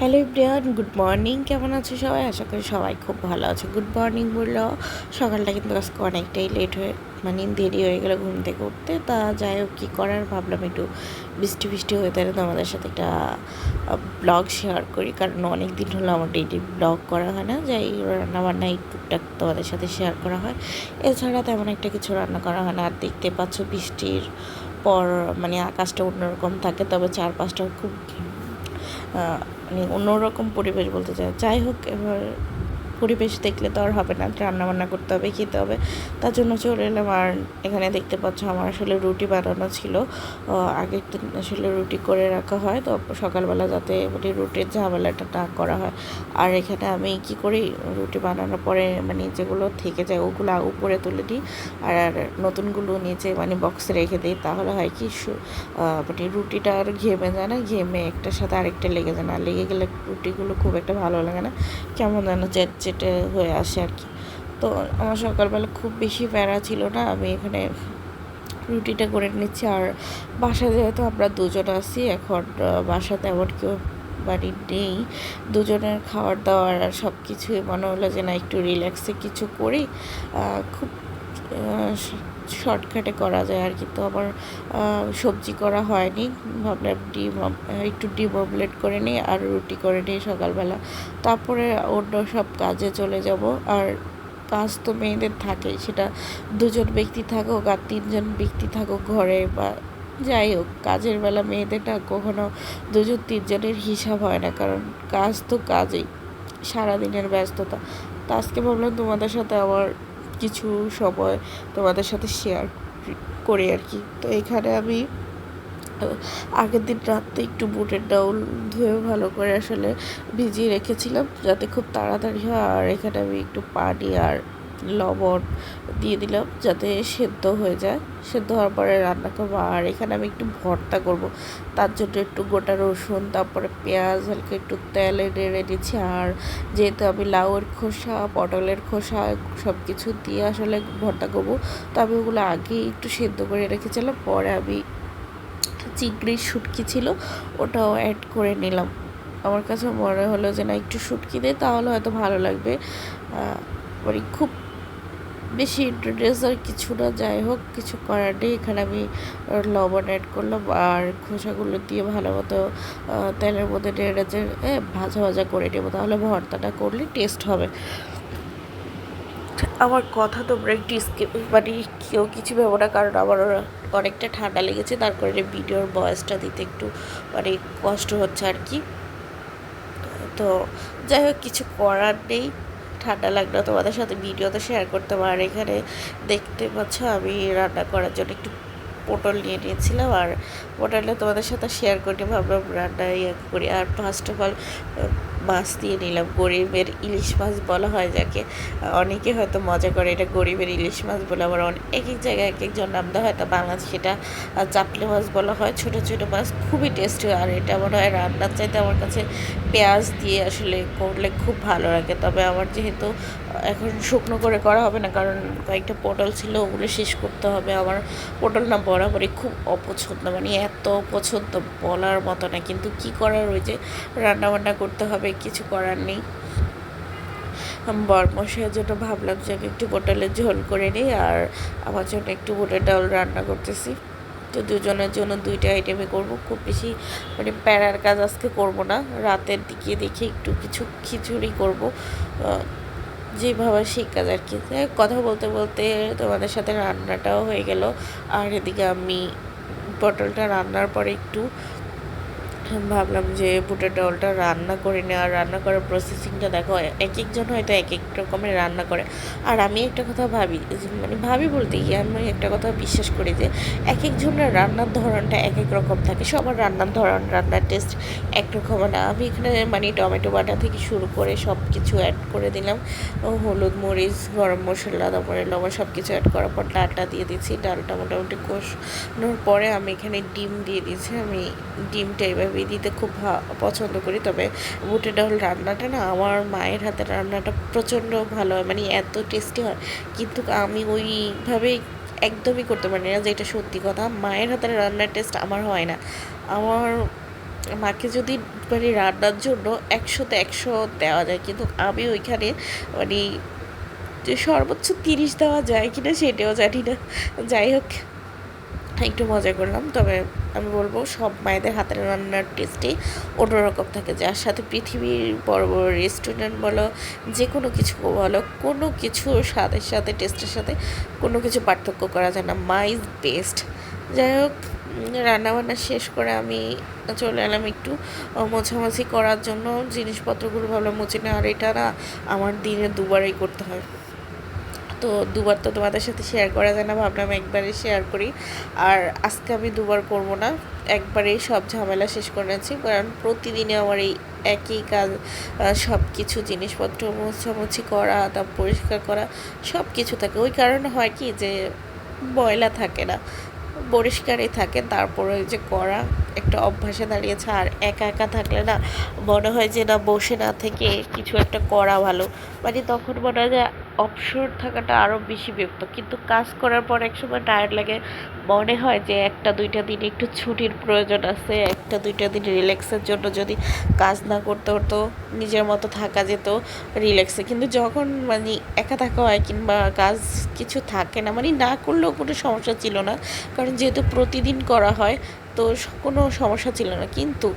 Hello ইব্রিয়ান good morning. কেমন আছো সবাই? আশা করি সবাই খুব ভালো আছে। গুড মর্নিং বললেও সকালটা কিন্তু আজকে অনেকটাই লেট হয়ে মানে দেরি হয়ে গেলো ঘুম থেকে উঠতে। তা যাই হোক, কী করার ভাবলাম একটু বৃষ্টি বৃষ্টি হয়ে তাহলে তোমাদের সাথে একটা ব্লগ শেয়ার করি। কারণ অনেক দিন হলো আমার ডেইলি ব্লগ করা হয় না। যাই রান্নাবান্না এই টুকটাক তোমাদের সাথে শেয়ার করা হয়। এছাড়া তেমন একটা কিছু রান্না করা হয় না। আর দেখতে পাচ্ছ বৃষ্টির পর মানে আকাশটা অন্যরকম থাকে। তবে চারপাশটা খুব মানে অন্যরকম পরিবেশ বলতে চাই। যাই হোক এবার পরিবেশ দেখলে তো আর হবে না রান্না বান্না করতে হবে, খেতে হবে। তার জন্য চলে এলাম আর এখানে দেখতে পাচ্ছ আমার আসলে রুটি বানানো ছিল। আগের দিন আসলে রুটি করে রাখা হয়, তো সকালবেলা যাতে মানে রুটির ঝামেলাটা না করা হয়। আর এখানে আমি কি করি, রুটি বানানোর পরে মানে যেগুলো থেকে যায় ওগুলো উপরে তুলে দিই। আর নতুনগুলো নিচে মানে বক্সে রেখে দিই, তাহলে হয় কি মানে রুটিটা আর ঘেমে যায় না, ঘেমে একটার সাথে আরেকটা লেগে যায় না। লেগে গেলে রুটিগুলো খুব একটা ভালো লাগে না। কেমন যেন চেটে হয়ে আসে আর কি। তো আমার সকালবেলা খুব বেশি প্যারা ছিল না, আমি এখানে রুটিটা করে নিচ্ছি। আর বাসা যেহেতু আমরা দুজন আছি, এখন বাসা তেমন কেউ বাড়ি নেই। দুজনের খাওয়ার দাওয়ার আর সব কিছুই মনে হলো যে না, একটু রিল্যাক্সে কিছু করি। খুব শর্টকাটে করা যায় আর কি। তো আমার সবজি করা হয়নি। ভাবলাম ডিম, একটু ডিম অমলেট করে নিই আর রুটি করে নিই সকালবেলা। তারপরে অন্য সব কাজে চলে যাব। আর কাজ তো মেয়েদের থাকেই। সেটা দুজন ব্যক্তি থাকুক আর তিনজন ব্যক্তি থাকুক ঘরে বা যাই হোক, কাজের বেলা মেয়েদেরটা কখনো দুজন তিনজনের হিসাব হয় না। কারণ কাজ তো কাজেই, সারাদিনের ব্যস্ততা। তা আজকে ভাবলাম তোমাদের সাথে আমার কিছু সময় তোমাদের সাথে শেয়ার করি আর কি। তো এখানে আমি আগের দিন রাত্রে একটু বুটের ডাউল ধুয়ে ভালো করে আসলে ভিজিয়ে রেখেছিলাম যাতে খুব তাড়াতাড়ি হয়। আর এখানে আমি একটু পানি আর লবণ দিয়ে দিলাম যাতে সেদ্ধ হয়ে যায়। সেদ্ধ হওয়ার পরে রান্না করব। আর এখানে আমি একটু ভর্তা করব। তার জন্য একটু গোটা রসুন, তারপরে পেঁয়াজ, হালকা একটু তেলে নেড়ে দিচ্ছি আর যেহেতু আমি লাউয়ের খোসা, পটলের খোসা সব কিছু দিয়ে আসলে ভর্তা করব, তো আমি ওগুলো আগেই একটু সেদ্ধ করে রেখেছিলাম। পরে আমি চিংড়ির শুটকি ছিল, ওটাও অ্যাড করে নিলাম। আমার কাছে মনে হলো যে না, একটু শুটকি দেয় তাহলে হয়তো ভালো লাগবে। মানে খুব বেশি ইন্টারেস্ট আর কিছু না, যাই হোক, কিছু করার নেই। এখানে আমি লবণ অ্যাড করলাম আর খোসাগুলো দিয়ে ভালো মতো তেলের মধ্যে নেড়ে যে ভাজা ভাজা করে নেব। তাহলে ভর্তাটা করলে টেস্ট হবে। আমার কথা তোমরা একটু স্কিপ মানে কেউ কিছু ভেবো না, কারণ আমার অনেকটা ঠান্ডা লেগেছে। তারপরে ভিডিওর বয়সটা দিতে একটু মানে কষ্ট হচ্ছে আর কি। তো যাই হোক, কিছু করার নেই। ঠান্ডা লাগল তোমাদের সাথে ভিডিওতে শেয়ার করতে পার এখানে দেখতে পাচ্ছ, আমি রান্না করার জন্য একটু পটল নিয়ে নিয়েছিলাম আর পটলটা তোমাদের সাথে শেয়ার করি, ভাবলাম রান্না ইয়ে করি। আর ফার্স্ট অফ অল মাছ দিয়ে নিলাম, গরিবের ইলিশ মাছ বলা হয় যাকে। অনেকে হয়তো মজা করে এটা গরিবের ইলিশ মাছ বলে, আবার অনেক এক এক জায়গায় এক একজন নাম দেওয়া হয় তা বাংলাদেশ সেটা চাপলে মাছ বলা হয়, ছোট ছোট মাছ খুবই টেস্টি আর এটা মনে হয় রান্নার চাইতে আমার কাছে পেঁয়াজ দিয়ে আসলে করলে খুব ভালো লাগে। তবে আমার যেহেতু এখন শুকনো করে করা হবে না, কারণ কয়েকটা পটল ছিল, ওগুলো শেষ করতে হবে। আমার পটল না বরাবরই খুব অপছন্দ মানে এত পছন্দ বলার মতো না, কিন্তু কি করার যে রান্নাবান্না করতে হবে, কিছু করার নেই। বরমশাইয়ের জন্য ভাবলাম যে আমি একটু পটলের ঝোল করে নিই, আর আমার জন্য একটু বুটের ডাল রান্না করতেছি। তো দুজনের জন্য দুইটা আইটেমে করব, খুব বেশি মানে প্যারার কাজ আজকে করব না, রাতের দিকে দেখে একটু কিছু খিচুড়ি করব। যেভাবে শিক্ষা আর কি। কথা বলতে বলতে তোমাদের সাথে রান্নাটাও হয়ে গেল। আর এদিকে আমি পটলটা রান্নার পরে একটু ভাবলাম যে বুটের ডালটা রান্না করে নেওয়া রান্না করার প্রসেসিংটা দেখো এক একজন হয়তো এক এক রকমের রান্না করে। আর আমি একটা কথা ভাবি মানে ভাবি বলতে গিয়ে আমি একটা কথা বিশ্বাস করি যে এক একজনের রান্নার ধরনটা এক এক রকম থাকে। সবার রান্নার ধরন, রান্নার টেস্ট একরকম না। আমি এখানে মানে টমেটো বাটা থেকে শুরু করে সব কিছু অ্যাড করে দিলাম। হলুদ মরিচ, গরম মশলা, তারপরে লবণ সব কিছু অ্যাড করার পর ডালটা দিয়ে দিচ্ছি ডালটা মোটামুটি কষানোর পরে আমি এখানে ডিম দিয়ে দিয়েছি। আমি ডিমটা এভাবে আমি দিতে খুব পছন্দ করি। তবে বুটের ডাল রান্নাটা না আমার মায়ের হাতের রান্নাটা প্রচণ্ড ভালো হয় মানে এত টেস্টি হয়। কিন্তু আমি ওইভাবে একদমই করতে পারি না যেটা সত্যি কথা। মায়ের হাতের রান্নার টেস্ট আমার হয় না। আমার মাকে যদি মানে রান্নার জন্য একশোতে একশো দেওয়া যায়, কিন্তু আমি ওইখানে মানে যে সর্বোচ্চ তিরিশ দেওয়া যায় কিনা সেটাও জানি না। যাই হোক, একটু মজা করলাম। তবে আমি বলব, সব মায়েদের হাতের রান্নার টেস্টই অন্যরকম থাকে। যার সাথে পৃথিবীর বড় বড় রেস্টুরেন্ট বলো যে কোনো কিছু বলো, কোনো কিছু স্বাদের সাথে টেস্টের সাথে কোনো কিছু পার্থক্য করা যায় না। মা ইজ বেস্ট যাই হোক রান্নাবান্না শেষ করে আমি চলে এলাম একটু মোছামাছি করার জন্য। জিনিসপত্রগুলো ভাবলাম মুছে না, আর এটা না আমার দিনে দুবারই করতে হয়। তো দুবার তো তোমাদের সাথে শেয়ার করা যায় না, ভাবলাম একবারে শেয়ার করি। আর আজকে আমি দুবার করব না, একবারেই সব ঝামেলা শেষ করে কারণ প্রতিদিনে আমার এই একই কাজ সব কিছু জিনিসপত্র মোছামুছি করা তারপর পরিষ্কার করা সব কিছু থাকে। ওই কারণে হয় কি যে ময়লা থাকে না, পরিষ্কারই থাকে, তারপরে ওই যে করা একটা অভ্যাসে দাঁড়িয়েছে, আর একা একা থাকলে না মনে হয় যে না বসে না থেকে কিছু একটা করা ভালো। মানে তখন মনে হয় যে অবসর থাকাটা আরও বেশি বিরক্ত। কিন্তু কাজ করার পর একসময় টায়ার্ড লাগে। মনে হয় যে একটা দুইটা দিন একটু ছুটির প্রয়োজন আছে, একটা দুইটা দিন রিল্যাক্সের জন্য যদি কাজ না করতে হতো, নিজের মতো থাকা যেত রিল্যাক্সে কিন্তু যখন মানে একা থাকা হয় কিংবা কাজ কিছু থাকে না মানে না করলেও কোনো সমস্যা ছিল না। কারণ যেহেতু প্রতিদিন করা হয় তো কোনো সমস্যা ছিল না। কিন্তু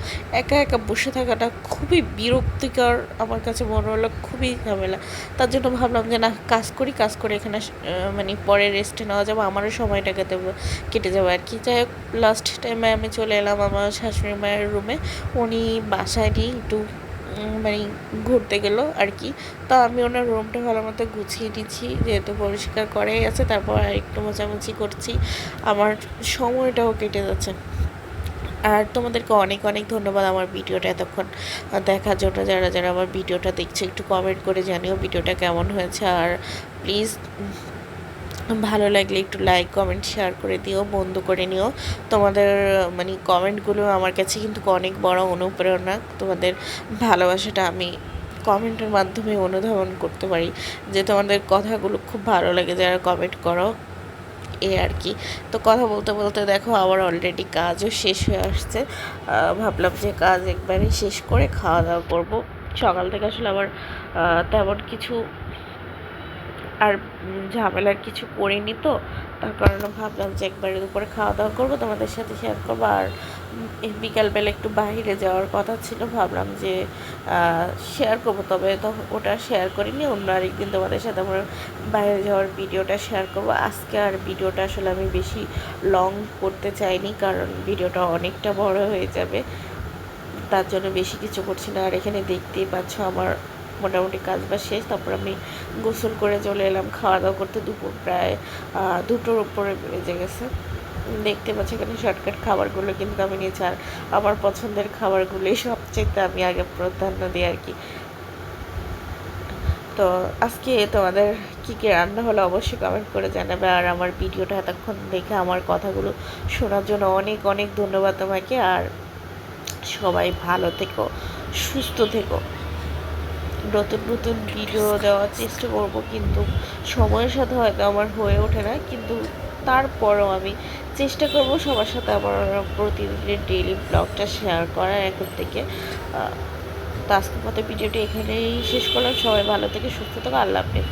একা একা বসে থাকাটা খুবই বিরক্তিকর আমার কাছে মনে হলো, খুবই ঝামেলা। তার জন্য ভাবলাম যে, না, কাজ করি, কাজ করে এখানে মানে পরে রেস্টে নেওয়া যাবে, আমারও সময়টা কেটে কেটে যাবে আর কি। যাই হোক লাস্ট টাইমে আমি চলে এলাম আমার শাশুড়ি মায়ের রুমে উনি বাসায় নিয়ে একটু মানে ঘুরতে গেলো আর কি। তা আমি ওনার রুমটা ভালো মতো গুছিয়ে নিচ্ছি, যেহেতু পরিষ্কার করেই আছে, তারপর আর একটু মোছামুছি করছি। আমার সময়টাও কেটে যাচ্ছে। আর তোমাদেরকে অনেক অনেক ধন্যবাদ আমার ভিডিওটা এতক্ষণ দেখার জন্য। যারা যারা আমার ভিডিওটা দেখছে, একটু কমেন্ট করে জানিও ভিডিওটা কেমন হয়েছে। আর প্লিজ ভালো লাগলে একটু লাইক কমেন্ট শেয়ার করে দিও, বন্ধ করে নিও। তোমাদের মানে কমেন্টগুলো আমার কাছে কিন্তু অনেক বড় অনুপ্রেরণা। তোমাদের ভালোবাসাটা আমি কমেন্টের মাধ্যমে অনুধাবন করতে পারি। যে তোমাদের কথাগুলো খুব ভালো লাগে, যারা কমেন্ট করো। এ আর কি। তো কথা বলতে বলতে দেখো আমার অলরেডি কাজও শেষ হয়ে আসছে। ভাবলাম যে কাজ একবারে শেষ করে খাওয়া দাওয়া করব। সকাল থেকে আসলে আমার তেমন কিছু আর ঝামেলার কিছু করিনি তো, তার কারণে ভাবলাম যে একবারে দুপুরে খাওয়া দাওয়া করব, তোমাদের সাথে শেয়ার করব। আর বিকালবেলা একটু বাইরে যাওয়ার কথা ছিল, ভাবলাম যে শেয়ার করব। তবে তো ওটা শেয়ার করিনি, অন্য আরেকদিন তোমাদের সাথে আমার বাইরে যাওয়ার ভিডিওটা শেয়ার করব। আজকে আর ভিডিওটা আসলে আমি বেশি লং করতে চাইনি, কারণ ভিডিওটা অনেকটা বড় হয়ে যাবে। তার জন্য বেশি কিছু করছি না। আর এখানে দেখতেই পাচ্ছ আমার মোটামুটি কাজ বাজ শেষ, তারপর আমি গোসল করে চলে এলাম খাওয়া দাওয়া করতে দুপুর প্রায় দুটোর উপরে বেজে গেছে। দেখতে পাচ্ছি এখানে শর্টকাট খাবারগুলো কিন্তু আমি নিয়েছি, আর আমার পছন্দের খাবারগুলোই সবচেয়ে আমি আগে প্রাধান্য দিই আর কি। তো আজকে তোমাদের কী কী রান্না হলো অবশ্যই কমেন্ট করে জানাবে, আর আমার ভিডিওটা এতক্ষণ দেখে আমার কথাগুলো শোনার জন্য অনেক অনেক ধন্যবাদ তোমাকে, আর সবাই ভালো থেকো, সুস্থ থেকো। নতুন নতুন ভিডিও দেওয়ার চেষ্টা করব, কিন্তু সময়ের সাথে হয়তো আমার হয়ে ওঠে না। কিন্তু তারপরও আমি চেষ্টা করব সবার সাথে আমার প্রতিদিনের ডেইলি ব্লগটা শেয়ার করার এখন থেকে। তো আজকের মতো ভিডিওটি এখানেই শেষ করলাম। সবাই ভালো থেকে সুস্থ থাকো। আল্লাহ হাফেজ।